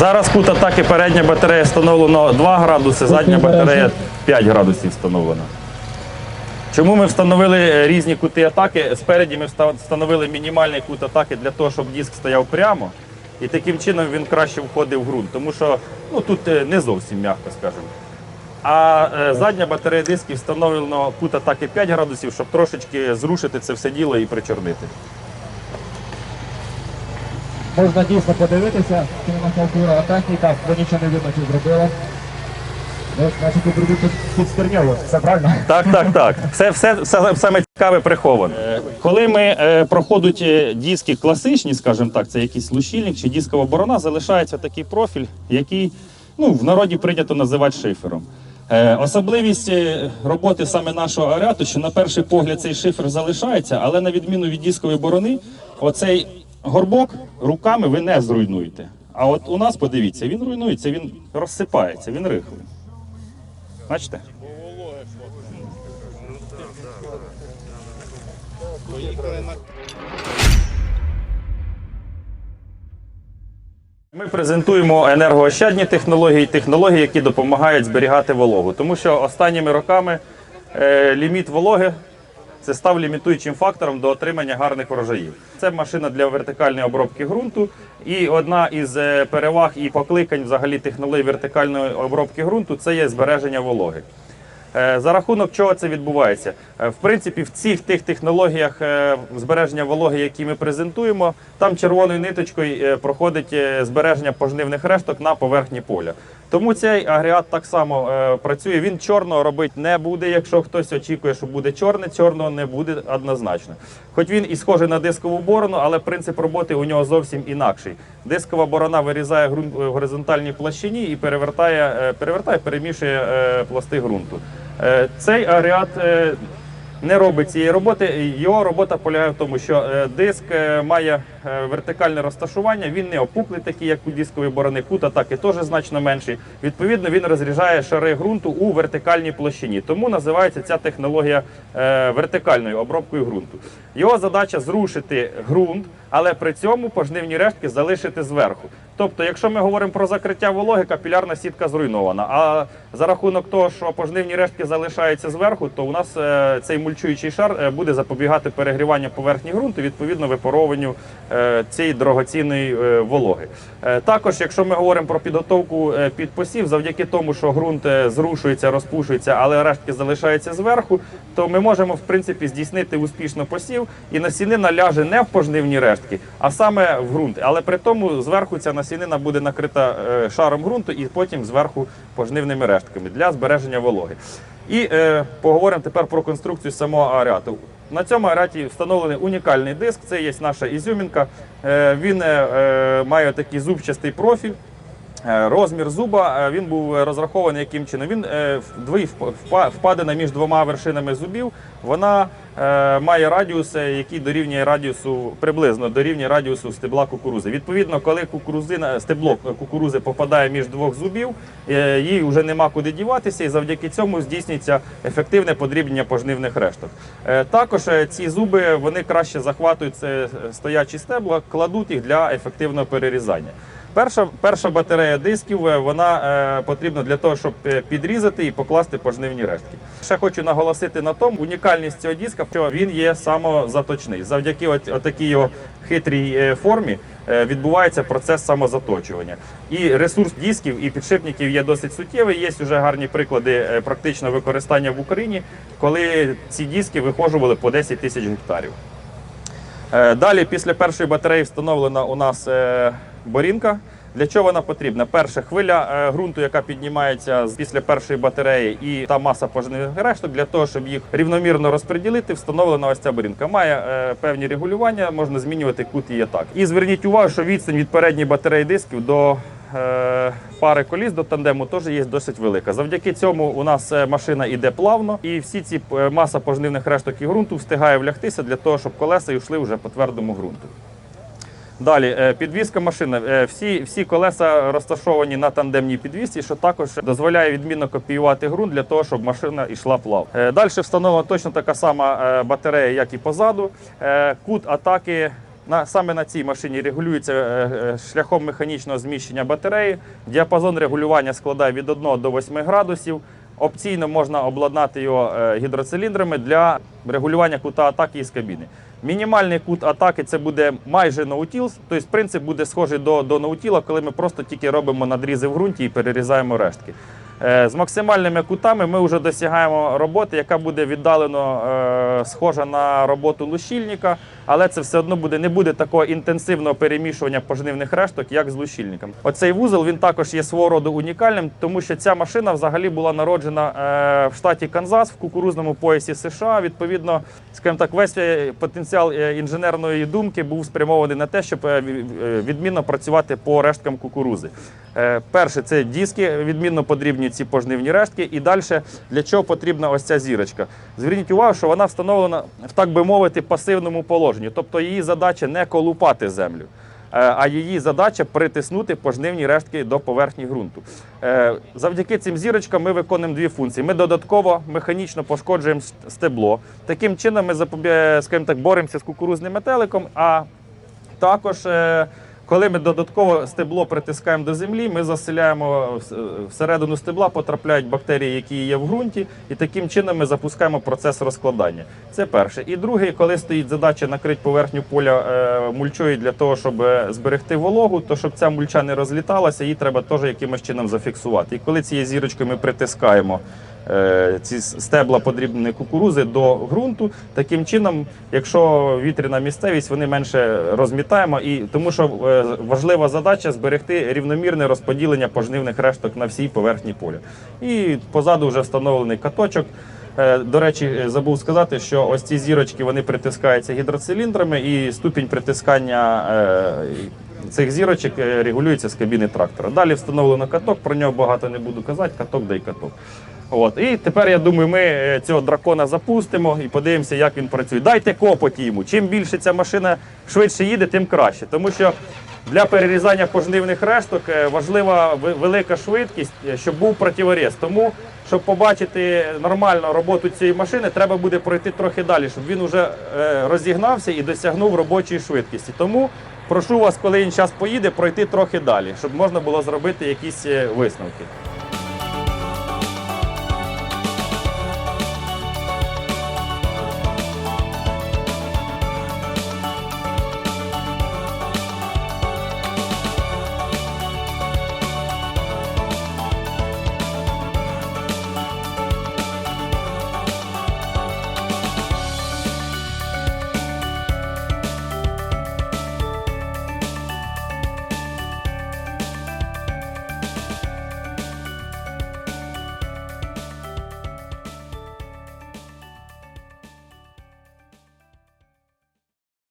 Зараз кут атаки передня батарея встановлено 2 градуси, задня батарея 5 градусів встановлена. Чому ми встановили різні кути атаки? Спереді ми встановили мінімальний кут атаки для того, щоб диск стояв прямо. І таким чином він краще входив в ґрунт, тому що ну, тут е, не зовсім м'яко, скажімо. А е, задня батарея дисків встановлено кут атаки 5 градусів, щоб трошечки зрушити це все діло і причорнити. Можна дійсно подивитися, кінематографура техніка, бо нічого не видно, чи зробила. Ну, значить, тут робити під стерньову, все правильно? Так, так, так. Все, все, все саме цікаве приховано. Е, Коли ми е, проходять е, диски класичні, скажімо так, це якийсь лущильник чи дискова борона, залишається такий профіль, який ну, в народі прийнято називати шифером. Е, особливість е, роботи саме нашого аріату, що на перший погляд цей шифер залишається, але на відміну від дискової борони, оцей горбок руками ви не зруйнуєте. А от у нас, подивіться, він руйнується, він розсипається, він рихлий. Бачите? Ми презентуємо енергоощадні технології, технології, які допомагають зберігати вологу. Тому що останніми роками е, ліміт вологи це став лімітуючим фактором до отримання гарних врожаїв. Це машина для вертикальної обробки ґрунту. І одна із е, переваг і покликань взагалі технології вертикальної обробки ґрунту це є збереження вологи. Е, За рахунок чого це відбувається? Е, В принципі, в цих тих технологіях е, збереження вологи, які ми презентуємо, там червоною ниточкою проходить збереження пожнивних решток на поверхні поля. Тому цей агрегат так само працює. Він чорного робити не буде. Якщо хтось очікує, що буде чорне, чорного не буде однозначно. Хоч він і схожий на дискову борону, але принцип роботи у нього зовсім інакший. Дискова борона вирізає ґрунт в горизонтальній площині і перевертає, перевертає перемішує пласти ґрунту. Е, Цей агрегат не робить цієї роботи. Його робота полягає в тому, що е, диск е, має вертикальне розташування, він не опуклий, такий, як у дискової борони, кут атаки теж значно менший. Відповідно, він розріжає шари ґрунту у вертикальній площині. Тому називається ця технологія вертикальною обробкою ґрунту. Його задача зрушити ґрунт, але при цьому пожнивні рештки залишити зверху. Тобто, якщо ми говоримо про закриття вологи, капілярна сітка зруйнована. А за рахунок того, що пожнивні рештки залишаються зверху, то у нас е, цей мульчуючий шар е, буде запобігати перегріванню поверхні ґрунту, відповідно випарованню е, цієї дорогоцінної вологи. Також, якщо ми говоримо про підготовку під посів, завдяки тому, що ґрунт зрушується, розпушується, але рештки залишаються зверху, то ми можемо в принципі здійснити успішно посів, і насінина ляже не в пожнивні рештки, а саме в ґрунт. Але при тому зверху ця насінина буде накрита е, шаром ґрунту і потім зверху пожнивними рештками для збереження вологи. І е, поговоримо тепер про конструкцію самого аерату. На цьому аераті встановлений унікальний диск. Це є наша ізюмінка. Е, він е, е, має такий зубчастий профіль. Е, Розмір зуба е, він був розрахований яким чином. Він е, в- дві вп- впа- впадина між двома вершинами зубів. Вона е, має радіус, е, який дорівнює радіусу приблизно дорівнює радіусу стебла кукурузи. Відповідно, коли кукурузина стебло кукурузи попадає між двох зубів, е, їй вже нема куди діватися, і завдяки цьому здійснюється ефективне подрібнення пожнивних решток. Е, Також е, ці зуби вони краще захватують е, стоячі стебла, кладуть їх для ефективного перерізання. Перша, перша батарея дисків е, вона е, потрібна для того, щоб е, підрізати і покласти пожнивні рештки. Ще хочу наголосити на тому, унікальність цього диска, що він є самозаточний. Завдяки от, отакій його хитрій е, формі е, відбувається процес самозаточування. І ресурс дисків і підшипників є досить суттєвий. Є вже гарні приклади практичного використання в Україні, коли ці диски вихожували по 10 тисяч гектарів. Е, Далі, після першої батареї, встановлена у нас е, борінка. Для чого вона потрібна? Перша хвиля е, ґрунту, яка піднімається після першої батареї, і та маса пожежних решток, для того, щоб їх рівномірно розподілити, встановлена ось ця борінка. Має певні регулювання, можна змінювати кут її так. І зверніть увагу, що відстань від передньої батареї дисків до пари коліс до тандему теж є досить велика. Завдяки цьому у нас е, машина йде плавно, і всі ці е, маса пожнивних решток і ґрунту встигає влягтися для того, щоб колеса йшли вже по твердому ґрунту. Далі е, підвізка машини. Е, Всі, всі колеса розташовані на тандемній підвісці, що також дозволяє відмінно копіювати ґрунт для того, щоб машина йшла плавно. Е, Далі встановлена точно така сама е, батарея, як і позаду. Е, Кут атаки на, саме на цій машині регулюється е, е, шляхом механічного зміщення батареї. Діапазон регулювання складає від 1 до 8 градусів. Опційно можна обладнати його е, гідроциліндрами для регулювання кута атаки із кабіни. Мінімальний кут атаки це буде майже Nautilus, тобто принцип буде схожий до, до Наутіла, коли ми просто тільки робимо надрізи в ґрунті і перерізаємо рештки. Е, З максимальними кутами ми вже досягаємо роботи, яка буде віддалено е, схожа на роботу лущильника, але це все одно буде не буде такого інтенсивного перемішування пожнивних решток, як з лущильником. Оцей вузол він також є свого роду унікальним, тому що ця машина взагалі була народжена е, в штаті Канзас в кукурузному поясі США. Відповідно, скажімо так, весь потенціал інженерної думки був спрямований на те, щоб ві- відмінно працювати по решткам кукурузи. Перше, це диски, відмінно потрібні ці пожнивні рештки. І далі для чого потрібна ось ця зірочка. Зверніть увагу, що вона встановлена в так би мовити пасивному положенні. Тобто її задача не колупати землю. е, А її задача притиснути пожнивні рештки до поверхні ґрунту. Е, Завдяки цим зірочкам ми виконуємо дві функції. Ми додатково механічно пошкоджуємо стебло. Таким чином ми скажімо так, боремося з кукурузним метеликом. А також, е, коли ми додатково стебло притискаємо до землі, ми заселяємо всередину стебла, потрапляють бактерії, які є в ґрунті, і таким чином ми запускаємо процес розкладання. Це перше. І друге, коли стоїть задача накрити поверхню поля е, мульчою для того, щоб е, зберегти вологу, то щоб ця мульча не розліталася, її треба теж якимось чином зафіксувати. І коли цією зірочкою ми притискаємо е, ці с- стебла подрібної кукурузи до ґрунту. Таким чином, якщо вітряна місцевість, вони менше розмітаємо. І тому що е, важлива задача зберегти рівномірне розподілення пожнивних решток на всій поверхні поля. І позаду вже встановлений каточок. Е, До речі, е, забув сказати, що ось ці зірочки вони притискаються гідроциліндрами, і ступінь притискання е, цих зірочок е, регулюється з кабіни трактора. Далі встановлено каток, про нього багато не буду казати, каток да й каток. От. І тепер я думаю, ми е, цього дракона запустимо і подивимося, як він працює. Дайте копоті йому. Чим більше ця машина швидше їде, тим краще. Тому що для перерізання пожнивних решток е, важлива велика швидкість, е, щоб був противорез. Тому, щоб побачити нормальну роботу цієї машини, треба буде пройти трохи далі, щоб він вже розігнався і досягнув робочої швидкості. Тому прошу вас, коли він зараз поїде, пройти трохи далі, щоб можна було зробити якісь висновки.